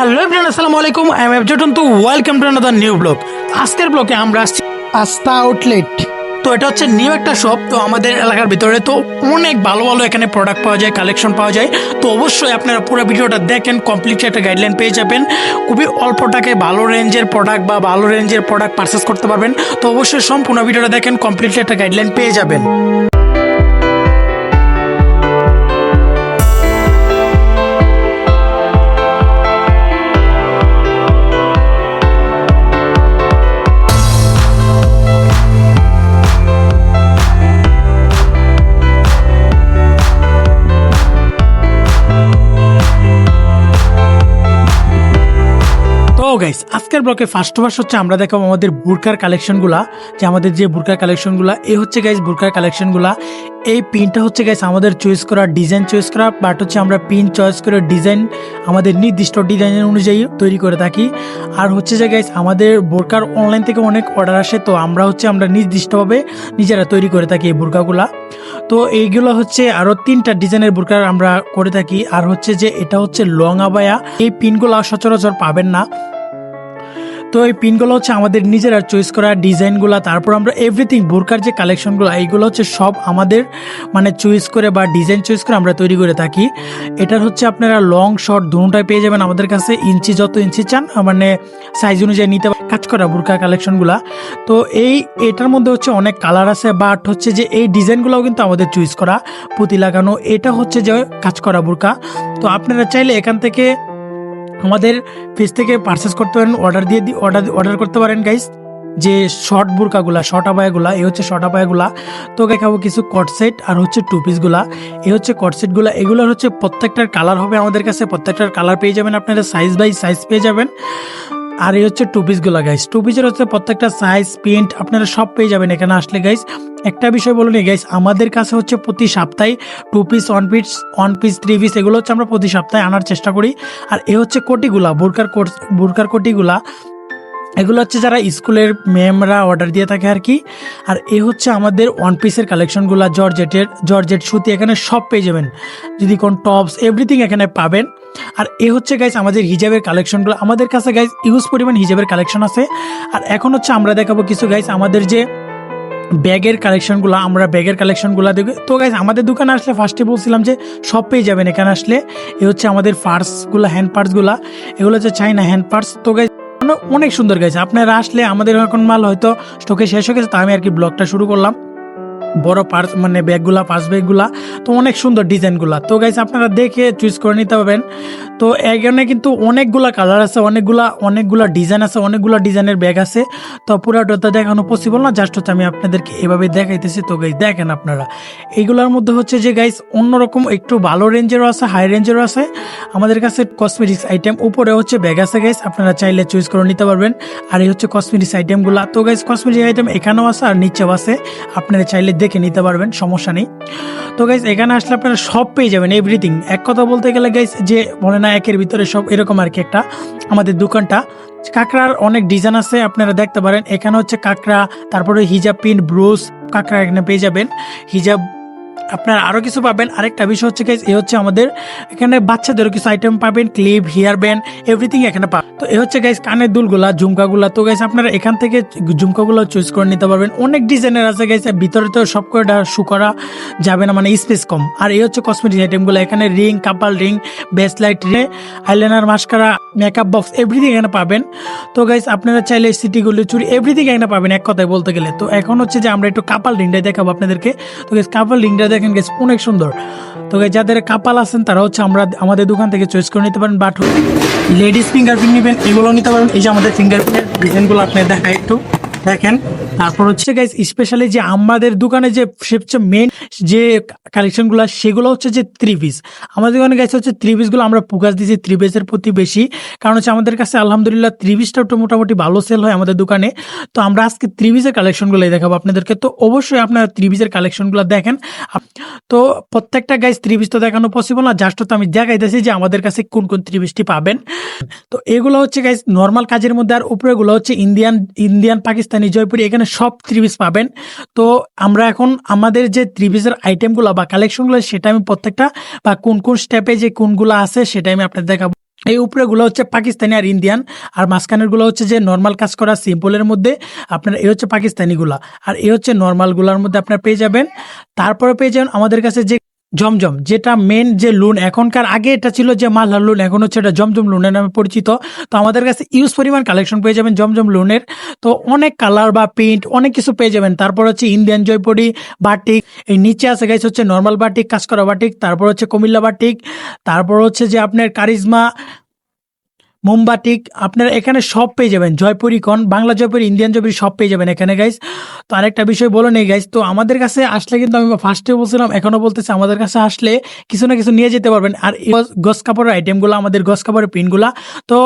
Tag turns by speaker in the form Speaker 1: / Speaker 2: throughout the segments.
Speaker 1: Everyone আসসালামু আলাইকুম। I am এফজটন তো welcome to another new blog আজকের ব্লগে আমরা আসছি
Speaker 2: পাস্তা আউটলেট
Speaker 1: তো এটা হচ্ছে নিউ একটা শপ তো আমাদের এলাকার ভিতরে তো অনেক ভালো ভালো এখানে প্রোডাক্ট পাওয়া যায় কালেকশন পাওয়া যায়। তো অবশ্যই আপনারা পুরো ভিডিওটা দেখেন কমপ্লিট একটা গাইডলাইন পেয়ে যাবেন। খুবই অল্প টাকায় ভালো রেঞ্জের প্রোডাক্ট বা ভালো রেঞ্জের প্রোডাক্ট পারচেস করতে পারবেন। তো অবশ্যই সম্পূর্ণ ভিডিওটা দেখেন কমপ্লিটলি একটা গাইডলাইন পেয়ে যাবেন। ব্লকে ফার্স্ট ফার্স্ট হচ্ছে আমরা দেখাবো আমাদের বুরকার কালেকশনগুলা যে আমাদের যে বুরকার কালেকশনগুলা এই হচ্ছে গাইস বুরকার কালেকশনগুলা এই পিনটা হচ্ছে গাইস আমাদের চয়েস করা ডিজাইন চয়েস করা বাট হচ্ছে আমরা পিন চয়েস করে ডিজাইন আমাদের নির্দিষ্ট ডিজাইনের অনুযায়ী তৈরি করে থাকি। আর হচ্ছে যে গাইস আমাদের বোরকার অনলাইন থেকে অনেক অর্ডার আসে, তো আমরা হচ্ছে আমরা নির্দিষ্টভাবে নিজেরা তৈরি করে থাকি এই বোরকাগুলা তো এইগুলো হচ্ছে আরও তিনটা ডিজাইনের বুরকার আমরা করে থাকি। আর হচ্ছে যে এটা হচ্ছে লং আবায়া। এই পিনগুলো সচরাচর পাবেন না। তো এই পিনগুলো হচ্ছে আমাদের নিজেরা চয়েস করা ডিজাইনগুলো, তারপর আমরা এভরিথিং বোরকার যে কালেকশনগুলো এইগুলো হচ্ছে সব আমাদের মানে চয়েস করে বা ডিজাইন চয়েস করে আমরা তৈরি করে থাকি। এটার হচ্ছে আপনারা লং শর্ট দুটাই পেয়ে যাবেন আমাদের কাছে, ইঞ্চি যত ইঞ্চি চান মানে সাইজ অনুযায়ী নিতে কাজ করা বুরকা কালেকশনগুলা তো এই, এটার মধ্যে হচ্ছে অনেক কালার আছে বাট হচ্ছে যে এই ডিজাইনগুলোও কিন্তু আমাদের চয়েস করা, পুঁতি লাগানো, এটা হচ্ছে যে কাজ করা বুরকা। তো আপনারা চাইলে এখান থেকে আমাদের পেজ থেকে পারচেস করতে পারেন অর্ডার দিয়ে অর্ডার অর্ডার করতে পারেন গাইস যে শর্ট বুরকাগুলা শর্ট আবায়াগুলা এই হচ্ছে শর্ট আবায়াগুলা তো দেখাবো কিছু কট সেট আর হচ্ছে টু পিসগুলা এই হচ্ছে কট সেটগুলা এগুলোর হচ্ছে প্রত্যেকটার কালার হবে আমাদের কাছে। প্রত্যেকটার কালার পেয়ে যাবেন আপনারা সাইজ বাই সাইজ পেয়ে যাবেন। আর এই হচ্ছে টু পিসগুলা গাইস টু পিসের হচ্ছে প্রত্যেকটা সাইজ প্রিন্ট আপনারা সব পেয়ে যাবেন এখানে আসলে গাইস একটা বিষয় বলুন গাইস আমাদের কাছে হচ্ছে প্রতি সপ্তাহে two piece one piece one piece three piece এগুলো হচ্ছে আমরা প্রতি সপ্তাহে আনার চেষ্টা করি। আর এ হচ্ছে কোটিগুলা বুরকার কোট বুরকার কোটিগুলা। এগুলো হচ্ছে যারা স্কুলের ম্যামরা অর্ডার দিয়ে থাকে আর কি। আর এ হচ্ছে আমাদের ওয়ান পিসের কালেকশনগুলো জর্জেটের, জর্জেট সুতি, এখানে সব পেয়ে যাবেন। যদি কোন টপস এভরিথিং এখানে পাবেন। আর এ হচ্ছে গাইজ আমাদের হিজাবের কালেকশনগুলো আমাদের কাছে গাইজ ইউজ পরিমাণ হিজাবের কালেকশন আছে। আর এখন হচ্ছে আমরা দেখাবো কিছু গাইজ আমাদের যে ব্যাগের কালেকশনগুলো আমরা ব্যাগের কালেকশনগুলো দেখবে। তো গাইজ আমাদের দোকানে আসলে ফার্স্টে বলছিলাম যে সব পেয়ে যাবেন এখানে আসলে। এ হচ্ছে আমাদের পার্সগুলো হ্যান্ড পার্সগুলো এগুলো হচ্ছে চাইনা হ্যান্ড পার্স তো গাইজ অনেক সুন্দর গেছে আপনারা আসলে আমাদের এখন মাল হয়তো স্টকে শেষ হয়ে গেছে, তা আমি আর কি ব্লগটা শুরু করলাম। বড় পার্স মানে ব্যাগগুলা পার্স ব্যাগগুলা তো অনেক সুন্দর ডিজাইনগুলা তো গাইস আপনারা দেখে চুজ করে নিতে পারবেন। তো এখানে কিন্তু অনেকগুলা কালার আছে, অনেকগুলা অনেকগুলা ডিজাইন আছে, অনেকগুলা ডিজাইনের ব্যাগ আছে। তো পুরাটা দেখানো পসিবল না জাস্ট হচ্ছে আমি আপনাদেরকে এভাবে দেখাইতেছি। তো গাইস দেখেন আপনারা, এইগুলোর মধ্যে হচ্ছে যে গাইস অন্যরকম একটু ভালো রেঞ্জেরও আছে হাই রেঞ্জেরও আছে। আমাদের কাছে কসমেটিক্স আইটেম উপরে হচ্ছে ব্যাগ আছে গাইস আপনারা চাইলে চুজ করে নিতে পারবেন। আর এই হচ্ছে কসমেটিক্স আইটেমগুলা তো গাইস কসমেটিক্স আইটেম এখানেও আছে আর নিচেও আছে, আপনারা চাইলে দেখে নিতে পারবেন, সমস্যা নেই। তো গাইস এখানে আসলে আপনারা সব পেয়ে যাবেন এভরিথিং এক কথা বলতে গেলে গাইস যে বলে না একের ভিতরে সব এরকম আর কি একটা আমাদের দোকানটা। কাঁকড়ার অনেক ডিজাইন আছে, আপনারা দেখতে পারেন। এখানে হচ্ছে কাঁকড়া, তারপরে হিজাব পিন ব্রুস কাঁকড়া এখানে পেয়ে যাবেন। হিজাব আপনারা আরও কিছু পাবেন। আরেকটা বিষয় হচ্ছে গাইজ এ হচ্ছে আমাদের এখানে বাচ্চাদেরও কিছু আইটেম পাবেন ক্লিপ হেয়ার ব্যান্ড এভরিথিং এখানে পাবেন। তো এ হচ্ছে গাইজ কানের দুলগুলা, ঝুমকাগুলা। তো গাইজ আপনারা এখান থেকে ঝুমকাগুলো চুজ করে নিতে পারবেন। অনেক ডিজাইনের আছে গাইজ ভিতরে তো সব কয়টা শু করা যাবে না মানে স্পেস কম। আর এই হচ্ছে কসমেটিক আইটেমগুলো এখানে রিং কাপাল রিং বেসলাইট রে eyeliner mascara makeup box everything এখানে পাবেন। তো গাইজ আপনারা চাইলে সিটিগুলো চুরি এভরিথিং এখানে পাবেন, এক কথায় বলতে গেলে। তো এখন হচ্ছে যে আমরা একটু কাপাল রিংটাই দেখাবো আপনাদেরকে। তো গাইজ কাপাল রিংটা দেখেন গেছে অনেক সুন্দর। তো যাদের কাপাল আছেন, তারা হচ্ছে আমরা আমাদের দোকান থেকে চয়েস করে নিতে পারেন বাট লেডিস ফিঙ্গারপ্রিন্ট নেবেন, এগুলো নিতে পারেন। এই যে আমাদের ফিঙ্গারপ্রিন্টের ডিজাইনগুলো আপনি দেখায় একটু। দেখেন, তারপর হচ্ছে গাইজ স্পেশালি যে আমাদের দোকানে যে সবচেয়ে মেন যে কালেকশনগুলো সেগুলো হচ্ছে যে থ্রি পিস আমাদের দোকানে গাইছে হচ্ছে থ্রি পিসগুলো আমরা ফোকাস দিয়েছি থ্রি পিসের প্রতি বেশি। কারণ হচ্ছে আমাদের কাছে আলহামদুলিল্লাহ থ্রি পিসটা একটু মোটামুটি ভালো সেল হয় আমাদের দোকানে। তো আমরা আজকে থ্রি পিসের কালেকশনগুলোই দেখাবো আপনাদেরকে। তো অবশ্যই আপনারা থ্রি পিসের কালেকশনগুলো দেখেন। তো প্রত্যেকটা গাইজ থ্রি পিস তো দেখানো পসিবল না। জাস্ট তো আমি দেখাইতেছি যে আমাদের কাছে কোন কোন থ্রি পিসটি পাবেন। তো এগুলো হচ্ছে গাইজ নর্মাল কাজের মধ্যে আর উপরেগুলো হচ্ছে ইন্ডিয়ান ইন্ডিয়ান পাকিস্তানি জয়পুরি এখানে সব পিস পাবেন। তো আমরা এখন আমাদের যে পিসের আইটেমগুলো বা কালেকশনগুলো সেটা আমি প্রত্যেকটা বা কোন কোন স্টেপে যে কোনগুলো আছে সেটা আমি আপনাদের দেখাবো। এই উপরেগুলো হচ্ছে পাকিস্তানি আর ইন্ডিয়ান, আর মাঝখানেরগুলো হচ্ছে যে নর্মাল কাজ করা সিম্পলের মধ্যে আপনার এই হচ্ছে পাকিস্তানি গুলা আর এই হচ্ছে নর্মালগুলার মধ্যে আপনার পেয়ে যাবেন। তারপরে পেয়ে যাবেন আমাদের কাছে যে জমজম, যেটা মেন যে লোন এখনকার আগে এটা ছিল যে মালহার লোন এখন হচ্ছে এটা জমজম লোনের নামে পরিচিত। তো আমাদের কাছে ইউজ পরিমাণ কালেকশন পেয়ে যাবেন জমজম লোনের তো অনেক কালার বা পেন্ট অনেক কিছু পেয়ে যাবেন। তারপর হচ্ছে ইন্ডিয়ান জয়পুরি বাটিক এই নিচে আছে গেছে হচ্ছে নর্মাল বাটিক কাজ করা বাটিক তারপর হচ্ছে কুমিল্লা বাটিক তারপর হচ্ছে যে আপনার কারিজমা মোমবাটিক আপনারা এখানে সব পেয়ে যাবেন। জয়পুরি কন, বাংলা জয়পুরি, ইন্ডিয়ান জয়পুরি সব পেয়ে যাবেন এখানে গাইস তো আরেকটা বিষয় বলে নেই গাইস তো আমাদের কাছে আসলে কিন্তু আমি ফার্স্টে বলছিলাম এখনও বলতেছি, আমাদের কাছে আসলে কিছু না কিছু নিয়ে যেতে পারবেন। আর গস কাপড়ের আইটেমগুলো আমাদের গস কাপড়ের পিনগুলো তো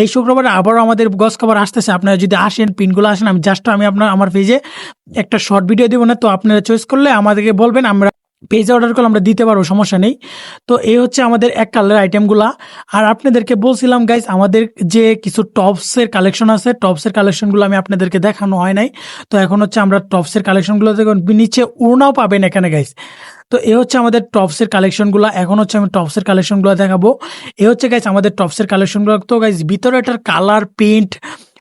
Speaker 1: এই শুক্রবারে আবারও আমাদের গস কাপড় আসতেছে। আপনারা যদি আসেন পিনগুলো আসেন, আমি জাস্ট আমি আপনার, আমার পেজে একটা শর্ট ভিডিও দেবো না, তো আপনারা চয়েস করলে আমাদেরকে বলবেন, আমরা পেজে অর্ডার করলে আমরা দিতে পারব, সমস্যা নেই। তো এই হচ্ছে আমাদের এক কালারের আইটেমগুলা আর আপনাদেরকে বলছিলাম গাইজ আমাদের যে কিছু টপসের কালেকশন আছে টপসের কালেকশনগুলো আমি আপনাদেরকে দেখানো হয় নাই। তো এখন হচ্ছে আমরা টপসের কালেকশনগুলো দেখুন, নিচে ওড়নাও পাবেন এখানে গাইজ তো এ হচ্ছে আমাদের টপসের কালেকশনগুলো এখন হচ্ছে আমি টপসের কালেকশনগুলো দেখাবো। এ হচ্ছে গাইজ আমাদের টপসের কালেকশনগুলো তো গাইজ ভিতরে এটার কালার প্রিন্ট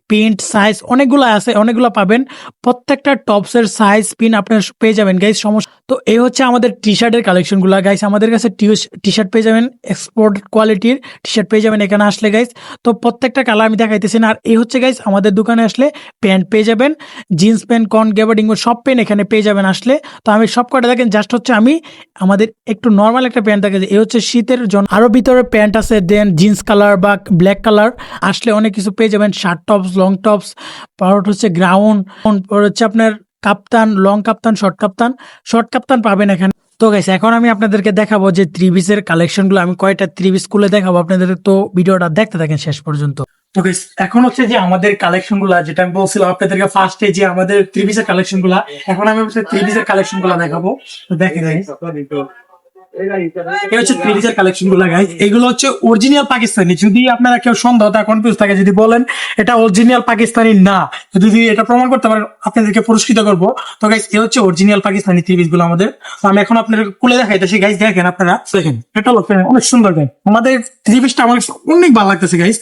Speaker 1: প্রিন্ট সাইজ অনেকগুলো আছে, অনেকগুলো পাবেন। প্রত্যেকটা টপসের সাইজ পিন আপনার পেয়ে যাবেন গাইজ সমস্যা। তো এই হচ্ছে আমাদের টি শার্টের কালেকশনগুলো গাইজ আমাদের কাছে টি শার্ট পেয়ে যাবেন এক্সপোর্ট কোয়ালিটির টি শার্ট পেয়ে যাবেন এখানে আসলে গাইজ তো প্রত্যেকটা কালার আমি দেখাইতেছি না, আর এই হচ্ছে গাইজ আমাদের দোকানে আসলে প্যান্ট পেয়ে যাবেন জিন্স প্যান্ট কন গ্যাবার্ডিং সব প্যান্ট এখানে পেয়ে যাবেন আসলে। তো আমি সব কটা দেখেন জাস্ট হচ্ছে আমি আমাদের একটু নর্মাল একটা প্যান্ট দেখে এই হচ্ছে শীতের জন্য। আরও ভিতরে প্যান্ট আছে দেন জিন্স কালার বা ব্ল্যাক কালার আসলে অনেক কিছু পেয়ে যাবেন শার্ট টপস লং টপস পর হচ্ছে গ্রাউন্ড পর হচ্ছে আপনার kaftan long kaftan short kaftan. Short kaftan পাবেন এখানে। তো গাইস এখন আমি আপনাদেরকে দেখাবো যে ত্রিবিসের কালেকশনগুলো আমি কয়টা ত্রিবিস খুলে দেখাবো আপনাদের। তো ভিডিওটা দেখতে থাকেন শেষ পর্যন্ত। তো গাইস এখন হচ্ছে যে আমাদের কালেকশনগুলা, যেটা আমি বলছিলাম আপনাদেরকে ফার্স্টে যে আমাদের ত্রিবিসের কালেকশনগুলা, এখন আমি ত্রিবিসের কালেকশনগুলা দেখাবো। তো দেখে গাইস এই হচ্ছে ত্রিবিসের কালেকশনগুলা গাইস এগুলো হচ্ছে অরিজিনাল পাকিস্তানি। যদি আপনারা কেউ সন্দেহ তা কনফিউজ থাকে যদি বলেন এটা অরিজিনাল পাকিস্তানি না যদি এটা প্রমাণ করতে পারেন আপনাদেরকে পুরস্কৃত করব। তো গাইস এ হচ্ছে অরিজিনাল পাকিস্তানি ত্রিবিসগুলো আমাদের। তো আমি এখন আপনাদের খুলে দেখাইতেছি গাইস দেখেন আপনারা। দেখেন। এটা লোক অনেক সুন্দর আমাদের আমার অনেক ভালো লাগতেছে গাইস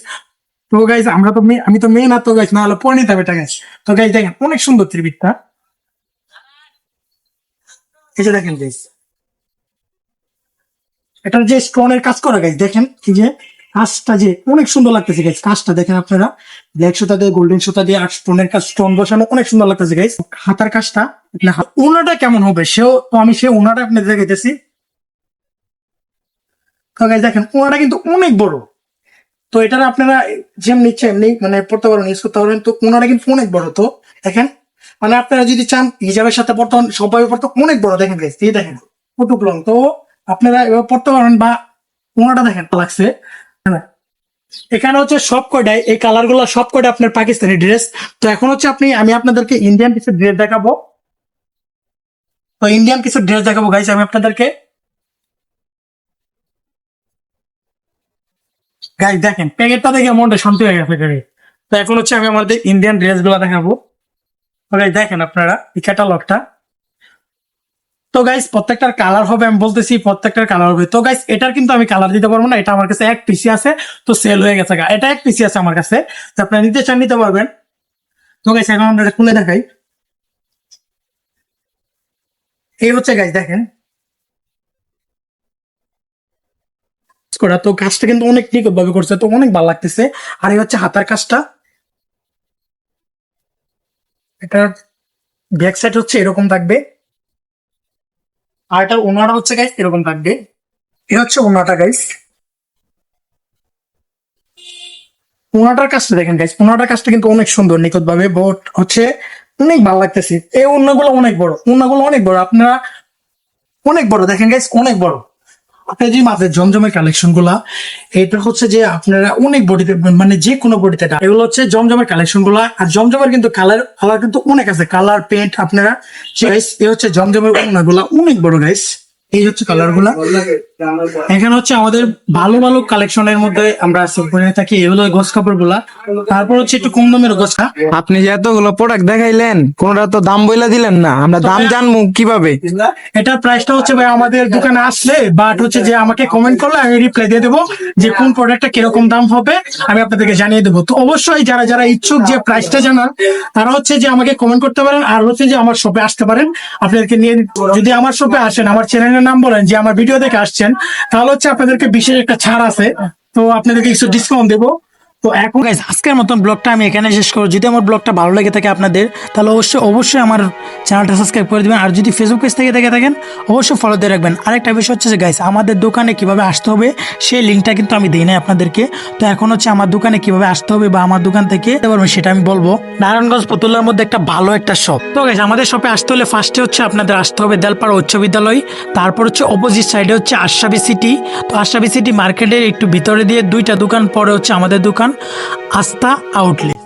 Speaker 1: তো আমরা তো আমি তো মেয়ে না তো গাইস না হলে পরে নিতে হবে এটা তো গাইস দেখেন অনেক সুন্দর ত্রিবিটটা এই যে দেখেন গাইস এটার যে স্টোনের কাজ করা গাইস দেখেন এই যে কাজটা যে অনেক সুন্দর লাগতেছে গাইস কাজটা দেখেন আপনারা। ব্ল্যাক সুতা দিয়ে গোল্ডেন সুতা দিয়ে, আর স্টোনের কাজ স্টোন বসানো অনেক সুন্দর লাগতেছে গাইস হাতার কাজটা ওনাটা কেমন হবে? সেও তো আমি সে ওনাটা আপনাদের গাইস দেখেন, ওনাটা কিন্তু অনেক বড়। তো এটার আপনারা যেমনি এমনি মানে পড়তে পারবেন ইউজ করতে পারবেন তো ওনারা কিন্তু অনেক বড়, তো দেখেন। মানে আপনারা যদি চান, হিজাবের সাথে পড়তে সবাই পড়তে অনেক বড়, দেখেন এই দেখেন কটুক লং তো আপনারা পড়তে পারবেন বা ওনাটা দেখেন লাগছে। হ্যাঁ। এখানে হচ্ছে সব কয়টাই এই কালারগুলো সব কয়টা আপনার পাকিস্তানি ড্রেস তো এখন হচ্ছে আপনি, আমি আপনাদেরকে ইন্ডিয়ান কিছু ড্রেস দেখাবো। তো ইন্ডিয়ান কিছু ড্রেস দেখাবো গাইস আমি আপনাদেরকে। গাইস দেখেন, প্যাকেটটা দেখে মনটা শান্তি হয়ে গেছে গাড়ি তো এখন হচ্ছে আমি আমাদের ইন্ডিয়ান ড্রেসগুলো দেখাবো। দেখেন আপনারা, এই ক্যাটালগটা তো গাইস প্রত্যেকটার কালার হবে, আমি বলতেছি প্রত্যেকটার কালার হবে। তো গাইস এটার কিন্তু আমি কালার দিতে পারব না, এটা আমার কাছে এক পিসি আছে, তো সেল হয়ে গেছে এটা এক পিসি আছে আমার কাছে, তো আপনারা নিতে চান, নিতে পারবেন। তো গাইস এখন আমরা এটা খুলে দেখাই। এই হচ্ছে গাইস দেখেন। তো কাজটা কিন্তু অনেক নিখুঁত ভাবে করছে, তো অনেক ভালো লাগতেছে। আর এই হচ্ছে হাতার কাজটা। এটার ব্যাক সাইড হচ্ছে এরকম থাকবে। আর এটা ওনাটা হচ্ছে গাইস এরকম থাকবে। এ হচ্ছে ওনাটা গাইস ওনাটার কাজটা দেখেন গাইস ওনাটার কাজটা কিন্তু অনেক সুন্দর নিখুঁত ভাবে বোট হচ্ছে অনেক ভালো লাগতেছে। এই ওনাগুলো অনেক বড়। ওনাগুলো অনেক বড়। আপনারা অনেক বড়, দেখেন গাইস অনেক বড়। যে জমজমের কালেকশনগুলা এটা হচ্ছে যে আপনারা অনেক বডিতে মানে যে কোনো বডিতে এগুলো হচ্ছে জমজমের কালেকশনগুলা, আর জমজমের কিন্তু কালার কালার কিন্তু অনেক আছে। কালার পেন্ট আপনারা হচ্ছে জমজমেরগুলা অনেক বড় গাইস এই হচ্ছে কালারগুলা। এখানে হচ্ছে আমাদের ভালো ভালো কালেকশনের মধ্যে আমরা করে থাকি। এগুলো গোস কাপড়গুলা তারপর হচ্ছে একটু কম দামের গোছা
Speaker 2: আপনি যে এতগুলো প্রোডাক্ট দেখাইলেন কোনটা তো দাম বইলা দিলেন না। আমরা দাম জানব কীভাবে?
Speaker 1: এটার প্রাইসটা হচ্ছে ভাই আমাদের দোকানে আসলে বাট হচ্ছে যে আমাকে কমেন্ট করলে আমি রিপ্লাই দিয়ে দেবো যে কোন প্রোডাক্টটা কীরকম দাম হবে আমি আপনাদেরকে জানিয়ে দেবো। তো অবশ্যই যারা যারা ইচ্ছুক যে প্রাইসটা জানার তারা হচ্ছে যে আমাকে কমেন্ট করতে পারেন আর হচ্ছে যে আমার শপে আসতে পারেন। আপনাদেরকে নিয়ে যদি আমার শপে আসেন আমার চ্যানেলের নাম বলেন যে আমার ভিডিও দেখে আসছেন তাহলে হচ্ছে আপনাদেরকে বিশেষ একটা ছাড় আছে। তো আপনাদেরকে কিছু ডিসকাউন্ট দেবো। তো এখন গাইজ আজকের মতন ব্লগটা আমি এখানে শেষ করব। যদি আমার ব্লগটা ভালো লেগে থাকে আপনাদের, তাহলে অবশ্যই অবশ্যই আমার চ্যানেলটা সাবস্ক্রাইব করে দিবেন। আর যদি ফেসবুক পেজ থেকে দেখে থাকেন, অবশ্যই ফলো দিয়ে রাখবেন। আরেকটা বিষয় হচ্ছে যে গাইস আমাদের দোকানে কীভাবে আসতে হবে, সেই লিঙ্কটা কিন্তু আমি দিই নাই আপনাদেরকে। তো এখন হচ্ছে আমার দোকানে কীভাবে আসতে হবে বা আমার দোকান থেকে সেটা আমি বলব। নারায়ণগঞ্জ পুতুলার মধ্যে একটা ভালো একটা শপ তো গাইস আমাদের শপে আসতে হলে ফার্স্টে হচ্ছে আপনাদের আসতে হবে দেলপাড়া উচ্চ বিদ্যালয়। তারপর হচ্ছে অপোজিট সাইডে হচ্ছে আশরাবি সিটি তো আশরাবি সিটি মার্কেটের একটু ভিতরে দিয়ে দুইটা দোকান, পরে হচ্ছে আমাদের দোকান। আস্থা আউটলেট।